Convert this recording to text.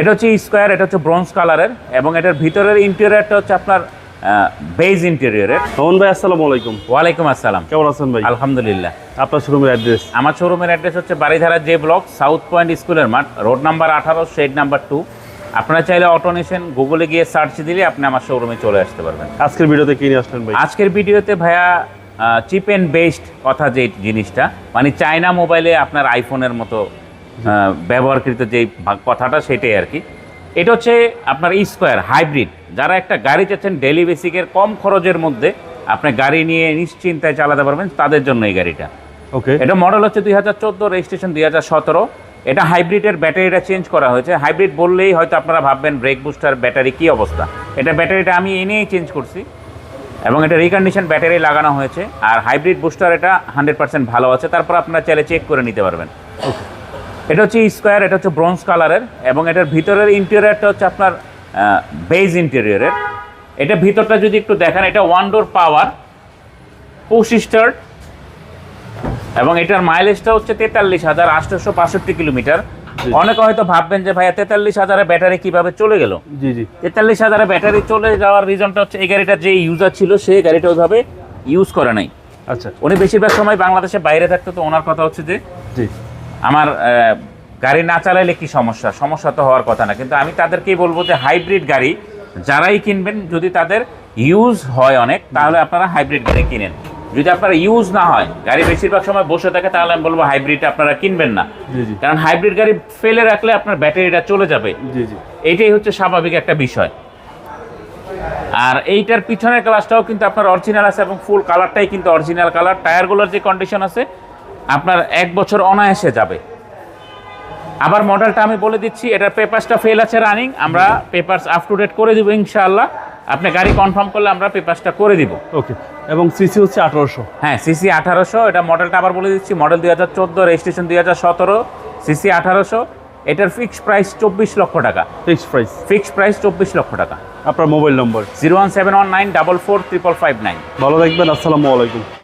এটা হচ্ছে স্কোয়ার এটা হচ্ছে ব্রোঞ্জ কালারের এবং এটার ভিতরের ইন্টেরিয়রটা হচ্ছে আপনার বেজ ইন্টেরিয়রের মোহন ভাই আসসালামু আলাইকুম। ওয়ালাইকুম আসসালাম। কেমন আছেন ভাই? আলহামদুলিল্লাহ। আপনার শোরুমের অ্যাড্রেস আমার শোরুমের অ্যাড্রেস হচ্ছে Baridhara J block south point স্কুলের মাঠ রোড নাম্বার আঠারো শেড নাম্বার টু আপনারা চাইলে অটো নিয়েছেন গুগলে গিয়ে সার্চ দিলে আপনি আমার শোরুমে চলে আসতে পারবেন। আজকের ভিডিওতে কি নিয়ে আসলেন ভাই? আজকের ভিডিওতে ভাইয়া চিপ অ্যান্ড বেস্ট কথা যে জিনিসটা মানে চায়না মোবাইলে আপনার আইফোনের মতো ব্যবহারকৃত যে কথাটা সেটাই আর কি। এটা হচ্ছে আপনার স্কোয়ার হাইব্রিড যারা একটা গাড়ি চাচ্ছেন ডেলি বেসিকের কম খরচের মধ্যে আপনি গাড়ি নিয়ে নিশ্চিন্তায় চালাতে পারবেন তাদের জন্য এই গাড়িটা। ওকে এটা মডেল হচ্ছে দুই হাজার চোদ্দ রেজিস্ট্রেশন দুই হাজার সতেরো। এটা হাইব্রিডের ব্যাটারিটা চেঞ্জ করা হয়েছে। হাইব্রিড বললেই হয়তো আপনারা ভাববেন ব্রেক বুস্টার ব্যাটারি কী অবস্থা? এটা ব্যাটারিটা আমি এনেই চেঞ্জ করছি। এবং এটা রিকন্ডিশন ব্যাটারি লাগানো হয়েছে। আর হাইব্রিড বুস্টার এটা হান্ড্রেড পার্সেন্ট ভালো আছে। তারপর আপনারা চাইলে চেক করে নিতে পারবেন। এটা হচ্ছে স্কোয়ার এটা হচ্ছে ব্রোঞ্জ কালারের এবং এটার ভিতরের ইন্টেরিয়ারটা হচ্ছে আপনার বেজ ইন্টেরিয়রের। এটা ভিতরটা যদি একটু দেখেন এটা one door power push start এবং এটার মাইলেজটা হচ্ছে তেতাল্লিশ হাজার আটশোশো বাষট্টি কিলোমিটার। অনেকে হয়তো ভাববেন যে ভাইয়া তেতাল্লিশ হাজারে ব্যাটারি কীভাবে চলে গেল? জি জি। তেতাল্লিশ হাজারে ব্যাটারি চলে যাওয়ার রিজনটা হচ্ছে এই গাড়িটা যে ইউজার ছিল সেই গাড়িটা ওইভাবে ইউজ করে নাই। আচ্ছা। উনি বেশিরভাগ সময় বাংলাদেশে বাইরে থাকতো তো ওনার কথা হচ্ছে যে জি। আমার গাড়ি না চালাইলে কি সমস্যা? সমস্যা তো হওয়ার কথা না। কিন্তু আমি তাদেরকেই বলব যে হাইব্রিড গাড়ি যারাই কিনবেন যদি তাদের ইউজ হয় অনেক তাহলে আপনারা হাইব্রিড গাড়ি কিনেন। যদি আপনার ইউজ না হয় গাড়ি বেশিরভাগ সময় বসে থাকে তাহলে আমি বলব হাইব্রিড আপনারা কিনবেন না। কারণ হাইব্রিড গাড়ি ফেলে রাখলে আপনার ব্যাটারিটা চলে যাবে। এইটাই হচ্ছে স্বাভাবিক একটা বিষয়। আর এইটার পিছনের গ্লাসটাও কিন্তু আপনার অরিজিনাল আছে এবং ফুল কালারটাই কিন্তু অরিজিনাল কালার টায়ারগুলোর যে কন্ডিশন আছে আপনার এক বছর অনায়াসে যাবে। আবার মডেলটা আমি বলে দিচ্ছি এটার পেপারসটা ফেল আছে রানিং আমরা পেপারস আপ টু ডেট করে দেবো ইনশাআল্লাহ। আপনি গাড়ি কনফার্ম করলে আমরা পেপারসটা করে দিব। ওকে এবং সিসি হচ্ছে আঠারোশো। হ্যাঁ সিসি আঠারোশো এটা মডেলটা আবার বলে দিচ্ছি মডেল দুই হাজার চোদ্দ রেজিস্ট্রেশন দুই হাজার সতেরো সিসি আঠারোশো এটার ফিক্সড প্রাইস চব্বিশ লক্ষ টাকা। ফিক্সড প্রাইস ফিক্সড প্রাইস চব্বিশ লক্ষ টাকা। আপনার mobile number zero one seven one nine double four triple five nine. ভালো থাকবেন আসসালামু আলাইকুম।